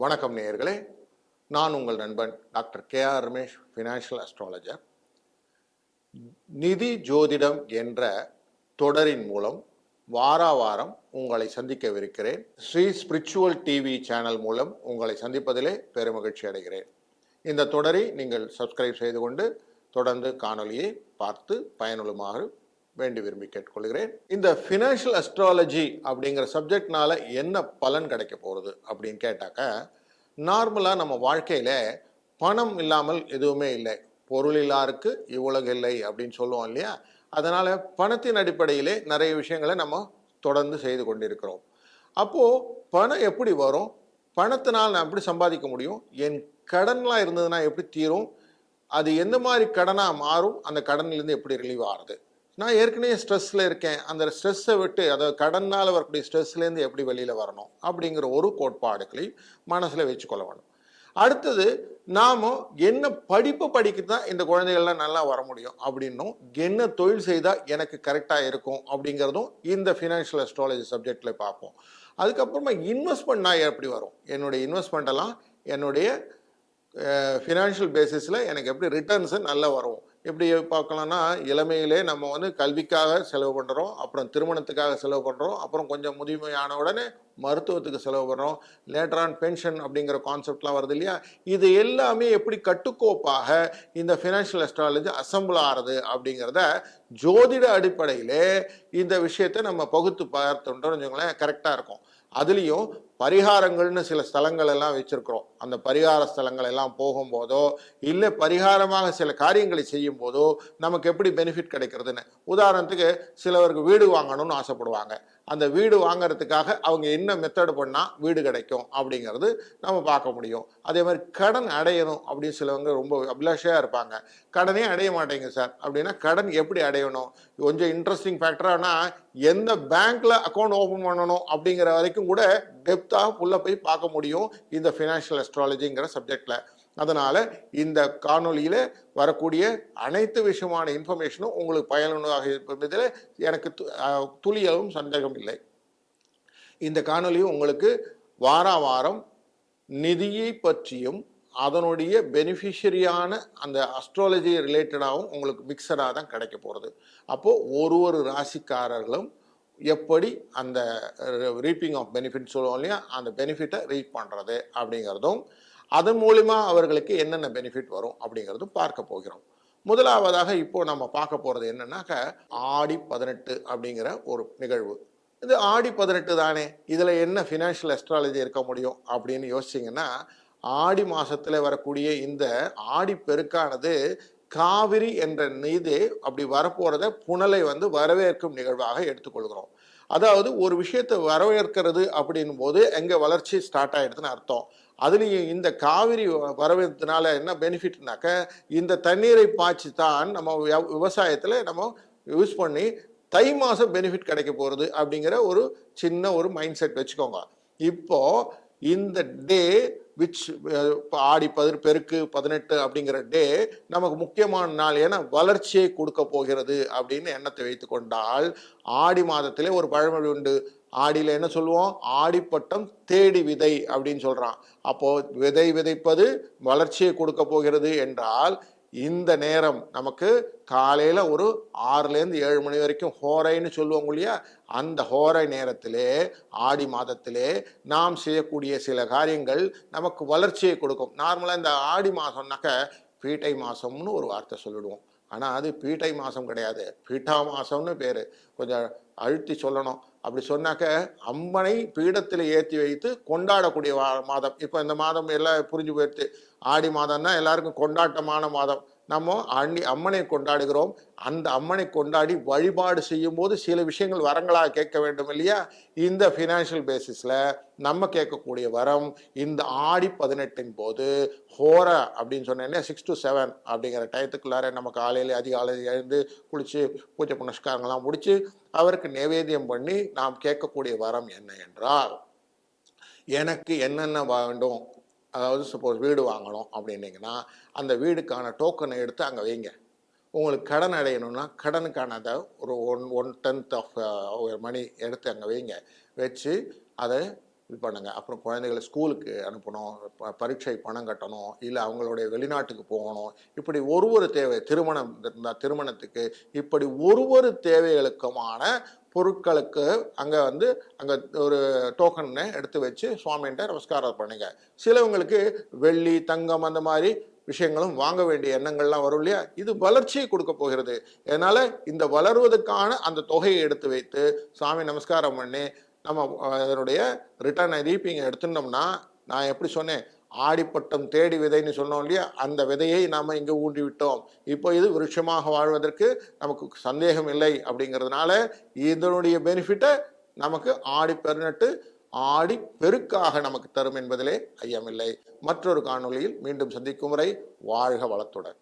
வணக்கம் நேயர்களே. நான் உங்கள் நண்பன் doctor K R Ramesh financial astrologer நிதி ஜோதிடம் என்ற தொடரின் மூலம் வாரா வாரம் உங்களை சந்திக்கவிருக்கிறேன். ஸ்ரீ ஸ்பிரிச்சுவல் டிவி சேனல் மூலம் உங்களை சந்திப்பதிலே பெருமகிழ்ச்சி அடைகிறேன். இந்த தொடரை நீங்கள் சப்ஸ்கிரைப் செய்து கொண்டு தொடர்ந்து காணொளியை பார்த்து பயனுள்ளமாக வேண்டி விரும்பி கேட்டுக்கொள்கிறேன். இந்த ஃபினான்ஷியல் அஸ்ட்ராலஜி அப்படிங்கிற சப்ஜெக்ட்னால என்ன பலன் கிடைக்க போகிறது அப்படின்னு கேட்டாக்க நார்மலாக நம்ம வாழ்க்கையில் பணம் இல்லாமல் எதுவுமே இல்லை. பொருள் இல்லாருக்கு இவ்வுலகு இல்லை அப்படின்னு சொல்லுவோம் இல்லையா? அதனால் பணத்தின் அடிப்படையிலே நிறைய விஷயங்களை நம்ம தொடர்ந்து செய்து கொண்டிருக்கிறோம். அப்போது பணம் எப்படி வரும்? பணத்தினால் நான் எப்படி சம்பாதிக்க முடியும்? என் கடன்லாம் இருந்ததுன்னா எப்படி தீரும்? அது எந்த மாதிரி கடனாக மாறும்? அந்த கடன்லேருந்து எப்படி ரிலீவ் ஆகுது நான் ஏற்கனவே ஸ்ட்ரெஸ்ஸில் இருக்கேன். அந்த ஸ்ட்ரெஸ்ஸை விட்டு அதாவது கடனால் வரக்கூடிய ஸ்ட்ரெஸ்லேருந்து எப்படி வெளியில் வரணும்? அப்படிங்கிற ஒரு கோட்பாடுகளையும் மனசில் வச்சுக்கொள்ள வேணும் அடுத்தது நாம் என்ன படிப்பு படிக்க தான் இந்த குழந்தைகள்லாம் நல்லா வர முடியும்? அப்படின்னும் என்ன தொழில் செய்தால் எனக்கு கரெக்டாக இருக்கும்? அப்படிங்கிறதும் இந்த ஃபினான்ஷியல் அஸ்ட்ராலஜி சப்ஜெக்டில் பார்ப்போம். அதுக்கப்புறமா இன்வெஸ்ட்மெண்ட்னா எப்படி வரும்? என்னுடைய இன்வெஸ்ட்மெண்ட்டெல்லாம் என்னுடைய ஃபினான்ஷியல் பேசிஸில் எனக்கு எப்படி ரிட்டர்ன்ஸு நல்லா வரும் எப்படி பார்க்கலாம்னா இளமையிலே நம்ம வந்து கல்விக்காக செலவு பண்ணுறோம் அப்புறம் திருமணத்துக்காக செலவு பண்ணுறோம் அப்புறம் கொஞ்சம் முதுமையான உடனே மருத்துவத்துக்கு செலவு பண்ணுறோம் லேட்டரான் பென்ஷன் அப்படிங்கிற கான்செப்ட்லாம் வருது இல்லையா? இது எல்லாமே எப்படி கட்டுக்கோப்பாக இந்த ஃபினான்ஷியல் அஸ்ட்ராலஜி அசம்பிள் ஆகிறது அப்படிங்கிறத ஜோதிட அடிப்படையிலே இந்த விஷயத்தை நம்ம பகுத்து பார்த்தோன்றோம்னு வச்சுக்கோங்களேன் கரெக்டாக இருக்கும். அதுலேயும் பரிகாரங்கள்னு சில ஸ்தலங்கள் எல்லாம் வச்சிருக்கிறோம். அந்த பரிகார ஸ்தலங்கள் எல்லாம் போகும்போதோ இல்லை பரிகாரமாக சில காரியங்களை செய்யும் போதோ நமக்கு எப்படி பெனிஃபிட் கிடைக்கிறதுன்னு. உதாரணத்துக்கு சிலவருக்கு வீடு வாங்கணும்னு ஆசைப்படுவாங்க. அந்த வீடு வாங்கிறதுக்காக அவங்க என்ன மெத்தடு பண்ணால் வீடு கிடைக்கும் அப்படிங்கிறது நம்ம பார்க்க முடியும். அதே மாதிரி கடன் அடையணும் அப்படின்னு சிலவங்க ரொம்ப அபிலாஷையாக இருப்பாங்க. கடனே அடைய மாட்டேங்க சார் அப்படின்னா கடன் எப்படி அடையணும்? கொஞ்சம் இன்ட்ரெஸ்டிங் ஃபேக்டரானா எந்த பேங்க்கில் அக்கௌண்ட் ஓப்பன் பண்ணணும் அப்படிங்கிற வரைக்கும் கூட டெப்த்தாக உள்ள போய் பார்க்க முடியும் இந்த ஃபினான்ஷியல் அஸ்ட்ராலஜிங்கிற சப்ஜெக்டில் அதனால் இந்த காணொலியில் வரக்கூடிய அனைத்து விஷயமான இன்ஃபர்மேஷனும் உங்களுக்கு பயனுள்ளதாக இருப்பதில் எனக்கு து- சந்தேகம் இல்லை. இந்த காணொலியும் உங்களுக்கு வார வாரம் நிதியை பற்றியும் அதனுடைய பெனிஃபிஷரியான அந்த அஸ்ட்ராலஜி ரிலேட்டடாகவும் உங்களுக்கு மிக்சடாக தான் கிடைக்க போகிறது அப்போது ஒரு ஒரு ராசிக்காரர்களும் எப்படி அந்த ரீப்பிங் ஆஃப் பெனிஃபிட் சொல்லுவோம் இல்லையா? அந்த பெனிஃபிட்டை ரீப் பண்ணுறது அப்படிங்கிறதும் அதன் மூலிமா அவர்களுக்கு என்னென்ன பெனிஃபிட் வரும் அப்படிங்கிறதும் பார்க்க போகிறோம். முதலாவதாக இப்போ நம்ம பார்க்க போகிறது என்னன்னாக்க ஆடி பதினெட்டு அப்படிங்கிற ஒரு நிகழ்வு. இது ஆடி பதினெட்டு தானே இதில் என்ன ஃபினான்ஷியல் அஸ்ட்ராலஜி இருக்க முடியும் அப்படின்னு யோசிச்சிங்கன்னா ஆடி மாதத்தில் வரக்கூடிய இந்த ஆடி பெருக்கானது காவிரி என்ற நீது அப்படி வரப்போகிறத புனலை வந்து வரவேற்கும் நிகழ்வாக எடுத்துக்கொள்கிறோம். அதாவது ஒரு விஷயத்தை வரவேற்கிறது அப்படின்னும் போது எங்கே வளர்ச்சி ஸ்டார்ட் ஆகிடுதுன்னு அர்த்தம். அதுலேயும் இந்த காவிரி வ- என்ன பெனிஃபிட்னாக்க இந்த தண்ணீரை பாய்ச்சி தான் நம்ம விவசாயத்தில் நம்ம யூஸ் பண்ணி தை மாதம் பெனிஃபிட் கிடைக்க போகிறது அப்படிங்கிற ஒரு சின்ன ஒரு மைண்ட் செட் வச்சுக்கோங்க. இப்போது இந்த டே விச் ஆடி பதிர் பெருக்கு பதினெட்டு அப்படிங்கிற டே நமக்கு முக்கியமான நாள் ஏன்னா வளர்ச்சியை கொடுக்க போகிறது அப்படின்னு எண்ணத்தை வைத்து கொண்டால் ஆடி மாதத்திலே ஒரு பழமொழி உண்டு. ஆடியில் என்ன சொல்லுவோம்? ஆடிப்பட்டம் தேடி விதை அப்படின்னு சொல்கிறான் அப்போது விதை விதைப்பது வளர்ச்சியை கொடுக்க போகிறது என்றால் இந்த நேரம் நமக்கு காலையில் ஒரு ஆறுலேருந்து ஏழு மணி வரைக்கும் ஹோரைன்னு சொல்லுவோம் இல்லையா? அந்த ஹோரை நேரத்திலே ஆடி மாதத்திலே நாம் செய்யக்கூடிய சில காரியங்கள் நமக்கு வளர்ச்சியை கொடுக்கும். நார்மலாக இந்த ஆடி மாதம்னாக்க பீட்டை மாதம்னு ஒரு வார்த்தை சொல்லிடுவோம். ஆனால் அது பீட்டை மாதம் கிடையாது. பீட்டா மாதம்னு பேர். கொஞ்சம் அழுத்தி சொல்லணும். அப்படி சொன்னாக்க அம்மனை பீடத்தில் ஏற்றி வைத்து கொண்டாடக்கூடிய மாதம். இப்போ இந்த மாதம் எல்லாம் புரிஞ்சு போயிடுச்சு. ஆடி மாதம்னா எல்லாருக்கும் கொண்டாட்டமான மாதம். நம்ம அண்ணி அம்மனை கொண்டாடுகிறோம். அந்த அம்மனை கொண்டாடி வழிபாடு செய்யும் போது சில விஷயங்கள் வரங்களாக கேட்க வேண்டும் இல்லையா? இந்த ஃபினான்ஷியல் பேசிஸில் நம்ம கேட்கக்கூடிய வரம் இந்த ஆடி பதினெட்டின் போது ஹோர அப்படின்னு சொன்னேன்னா சிக்ஸ் டு செவன் அப்படிங்கிற டயத்துக்குள்ளார நம்ம காலையில் அதிகாலையில் எழுந்து குளித்து பூஜை புனஸ்காரங்கள்லாம் முடித்து அவருக்கு நைவேத்தியம் பண்ணி நாம் கேட்கக்கூடிய வரம் என்ன என்றால் எனக்கு என்னென்ன வேண்டும்? அதாவது சப்போஸ் வீடு வாங்கணும் அப்படின்னீங்கன்னா அந்த வீடுக்கான டோக்கனை எடுத்து அங்கே வைங்க. உங்களுக்கு கடன் அடையணும்னா கடனுக்கான அதை ஒரு one one tenth of money எடுத்து அங்கே வைங்க. வச்சு அதை இது பண்ணுங்கள் அப்புறம் குழந்தைகளை ஸ்கூலுக்கு அனுப்பணும் ப- பரீட்சை பணம் கட்டணும் இல்லை அவங்களுடைய வெளிநாட்டுக்கு போகணும். இப்படி ஒரு ஒரு தேவை திருமணம் இருந்தால் திருமணத்துக்கு இப்படி ஒரு ஒரு தேவைகளுக்குமான பொருட்களுக்கு அங்கே வந்து அங்கே ஒரு டோக்கனை எடுத்து வச்சு சுவாமின்ட்ட நமஸ்காரம் பண்ணுங்க. சிலவங்களுக்கு வெள்ளி தங்கம் அந்த மாதிரி விஷயங்களும் வாங்க வேண்டிய எண்ணங்கள்லாம் வரும் இல்லையா? இது வளர்ச்சியை கொடுக்க போகிறது. அதனால இந்த வளர்வதற்கான அந்த தொகையை எடுத்து வைத்து சாமி நமஸ்காரம் பண்ணி நம்ம அதனுடைய ரிட்டர்ன் ரீப்பிங் எடுத்துட்டோம்னா நான் எப்படி சொன்னேன்? ஆடிப்பட்டம் தேடி விதைன்னு சொன்னோம் இல்லையா? அந்த விதையை நாம் இங்கே ஊன்றி விட்டோம் இப்போ இது விருட்சமாக வாழ்வதற்கு நமக்கு சந்தேகம் இல்லை அப்படிங்கிறதுனால இதனுடைய பெனிஃபிட்டை நமக்கு ஆடி பெருநட்டு ஆடி பெருக்காக நமக்கு தரும் என்பதிலே ஐயமில்லை. மற்றொரு காணொளியில் மீண்டும் சந்திக்கும் வரை வாழ்க வளத்துடன்.